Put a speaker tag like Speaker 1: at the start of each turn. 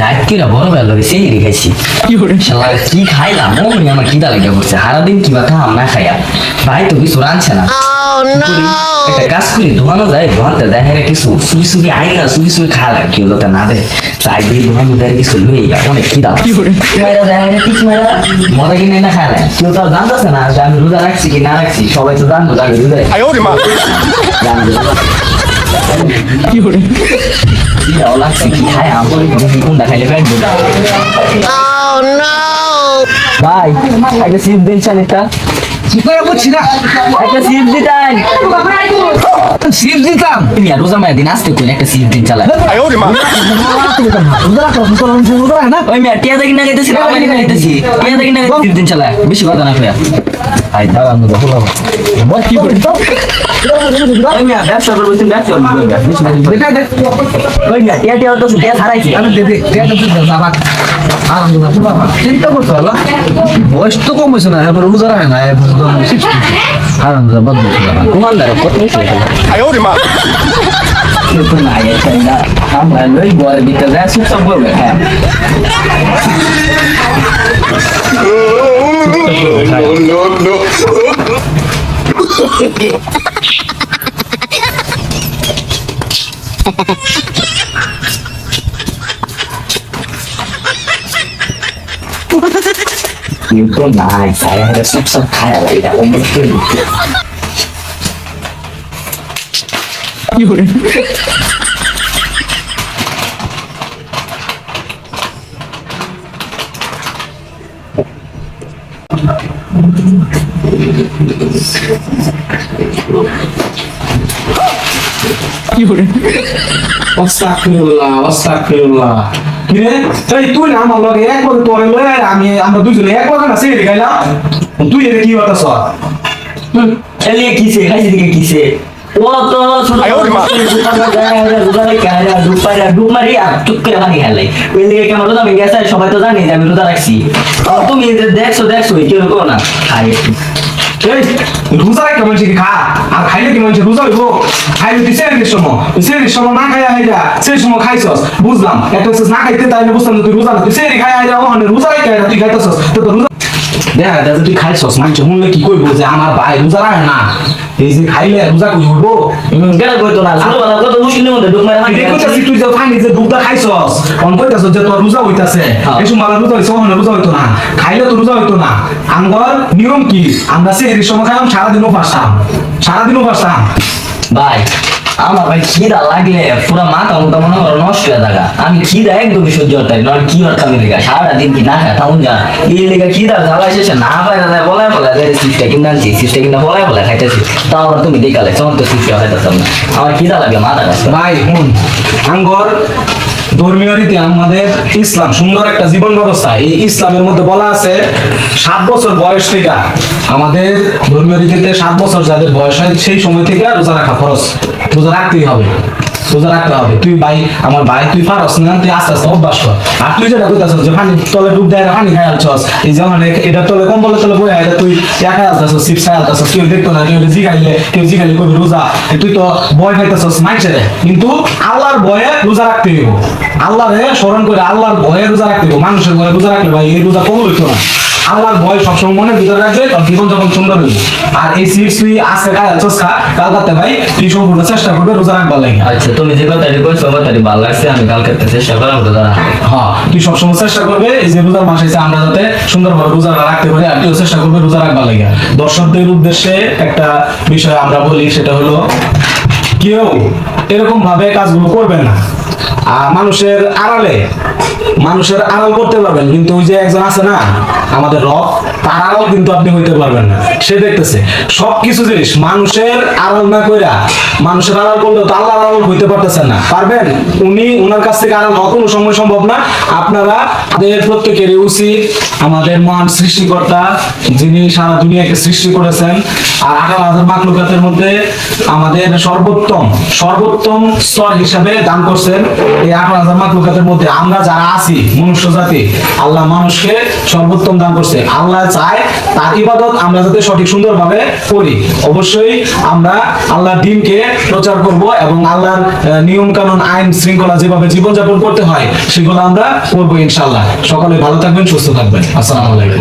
Speaker 1: রাত কিরা বড় বেলা লাগে সেই রেখেছি শালা কি খাইলাম? ও মনে আমার খিদা লেগে পড়ছে। সারাদিন কিবা খাম না খাইয়া। ভাই তো কিছু রাঁধছে না। একটা কাজ করি ধোয়ানো যায় ধোয়াতে দেখে রে কিছু। সুই সুই আই না সুই সুই খালা কেউ যাতে না দে। তাই দিয়ে ধোয়ানো দেয় কিছু লই গা অনেক খিদা মাইরা দেখে রে কিছু মাইরা মজা কিনে না খায় না। কেউ তো আর জানতেছে না যে আমি রোজা রাখছি কি না রাখছি। সবাই তো জানব যে আমি রোজা
Speaker 2: 哎呦
Speaker 1: দেওয়ালা পিঠায় আমার ঘুম দেখাইলে ব্যাগ ভাই একটা সিপ দিন চান এটা
Speaker 3: করে বুঝছি না
Speaker 1: একটা সিপ দিতাম
Speaker 3: সিপ দিতাম।
Speaker 1: তুমি আর রোজা মায়ের দিন আসতে কই একটা সিপ দিন চালায় ওই মেয়ে টিয়া দেখিন না গাইতেছি না আমি গাইতেছি টিয়া দেখিন না গাইতেছি বেশি কথা না ভাই দাঁড়া
Speaker 3: চিন্তা করতে পারলা বয়স তো কম হয়েছে না এবার রোজা রাখে না কারণ বদ
Speaker 2: তোমার দ্বারা কত
Speaker 1: কিন্তু না এটা আমরা লই বড় বিতে আসুক সব বলবে হ্যাঁ
Speaker 2: No, no,
Speaker 1: no. nhưng có ngài phải đã sắp sắp khai lại đã
Speaker 3: không biết cái gì Dù đấy Thank you. আস্তাগফিরুল্লাহ কিরে তুই না লগে এক বছর তোরে লয়ে আয়, আমি আমরা দুজনে এক না সেরে গাইলাম তুই কি হতাছ
Speaker 1: এলিয়ে কিসে? খাইছে সবাই তো জানি
Speaker 3: খা খাইলে কি মানুষ রোজা হইব খাইলে তুই সেরের সময় তুই সেরের সময় না খাইয়া হাইরা সেই সময় খাইছস বুঝলাম না খাইতে তাই বুঝলাম তুই রোজা না তুই সেরি খাইয়া হাইরা ওখানে রোজা রাখতে তুই খাইতেছস তো রোজা দেখা যায় তুই খাইছস মানুষ শুনলে কি কইবো যে আমার ভাই রোজা রাখে না? এই যে খাইলে রোজা কই উঠবো?
Speaker 1: গেলে কইতো না কত মুশকিলের মধ্যে ডুব মারি
Speaker 3: তুই যে ফানি যে দুধটা খাইছস অন কইতাছস যে তোর রোজা হইতাছে।
Speaker 1: হ্যাঁ।
Speaker 3: এই সময় রোজা হইছে ওখানে রোজা হইতো না। খাইলে তো রোজা হইতো না। আমগর নিয়ম কি? আমরা সেহরির সময় খাইলাম সারাদিনও ফাঁসতাম সারাদিনও ফাঁসতাম
Speaker 1: ভাই আমার ভাই খিদা লাগলে পুরো মাথা মোটা মনে করো নষ্ট হয়ে থাকা। আমি খিদা একদমই সহ্য হতে পারি, নয় কি অর্থ আমি লেগা? সারা দিন কি না খায়? তাউন যা। এই লেগা খিদা জ্বালা শেষে না পায় না বলাই বলে যে সিস্টা কিনা আনছি সিস্টা কিনা বলাই বলে খাইতেছি। তাও আবার তুমি দেখালে, চমৎকার তো হয়ে না আমার খিদা লাগে মাথা
Speaker 3: ভাই, হুন। আঙ্গর ধর্মীয় রীতি আমাদের ইসলাম, সুন্দর একটা জীবন ব্যবস্থা। এই ইসলামের মধ্যে বলা আছে, সাত বছর বয়স থেকে আমাদের ধর্মীয় রীতিতে সাত বছর যাদের বয়স হয়, সেই সময় থেকে রোজা রাখা খরচ রোজা রাখতেই হবে, রোজা রাখতে হবে। তুই ভাই, আমার ভাই, তুই না, তুই আস্তে আস্তে অভ্যাস কর। আর তুই যেটা তলে ডুব দেয় খাই এই যেমন এটা তলে তলে বই আইলে তুই একা কেউ দেখতো না, কেউ কেউ কবি রোজা। তুই তো ভয় খাইতাছস মাইছে কিন্তু আল্লাহর বয়ে রোজা রাখতে হইব। আল্লাহরে স্মরণ করে আল্লাহর ভয়ে রোজা রাখতে মানুষের ভয়ে রোজা রাখলে ভাই এই রোজা কবুল হইতো না। আল্লাহর ভয় সবসময় মনের ভিতরে রাখবে তোর জীবন যখন সুন্দর হইব। আর এই চিপস তুই আজকে খাই খা কাল রাতে ভাই তুই সম্পূর্ণ চেষ্টা করবে রোজা রাখবার লাগে।
Speaker 1: আচ্ছা তুমি যে কথাটি কইছো কথাটি ভালো লাগছে আমি কালকে একটা চেষ্টা করলাম দাঁড়া
Speaker 3: হ্যাঁ তুই সবসময় চেষ্টা করবে এই যে রোজার মাস এসে আমরা যাতে সুন্দরভাবে রোজা রাখতে পারি আর তুইও চেষ্টা করবে রোজা রাখবার লাগে। দর্শকদের উদ্দেশ্যে একটা বিষয় আমরা বলি সেটা হলো কেউ এরকম ভাবে কাজগুলো করবে না। মানুষের আড়ালে, মানুষের আড়াল করতে পারবেন, কিন্তু ওই যে একজন আছে না, আমাদের রব, তার আড়াল কিন্তু আপনি হইতে পারবেন না। সে দেখতেছে সব কিছু জিনিস মানুষের আড়াল না কইরা, মানুষের আড়াল করলে তো আল্লাহ আড়াল হইতে পারতেছেন না। পারবেন? উনি ওনার কাছ থেকে আড়াল কোনো সময় সম্ভব না। আপনারা প্রত্যেকের প্রত্যেকেরই উচিত আমাদের মহান সৃষ্টিকর্তা যিনি সারা দুনিয়াকে সৃষ্টি করেছেন আর আঠারো হাজার মাকলুকাতের মধ্যে আমাদের সর্বোত্তম সর্বোত্তম স্তর হিসাবে দান করছেন এই আঠারো হাজার মাকলুকাতের মধ্যে। আমরা যারা আছি, মনুষ্য জাতি, আল্লাহ মানুষকে সর্বোত্তম দান করছে। আল্লাহ চায় তার ইবাদত আমরা যাতে সঠিক সুন্দরভাবে করি। অবশ্যই আমরা আল্লাহর দিনকে প্রচার করব এবং আল্লাহর নিয়ম কানুন আইন শৃঙ্খলা যেভাবে জীবনযাপন করতে হয়, সেগুলো আমরা করব ইনশাল্লাহ সকলে ভালো থাকবেন, সুস্থ থাকবেন। আসসালামু আলাইকুম।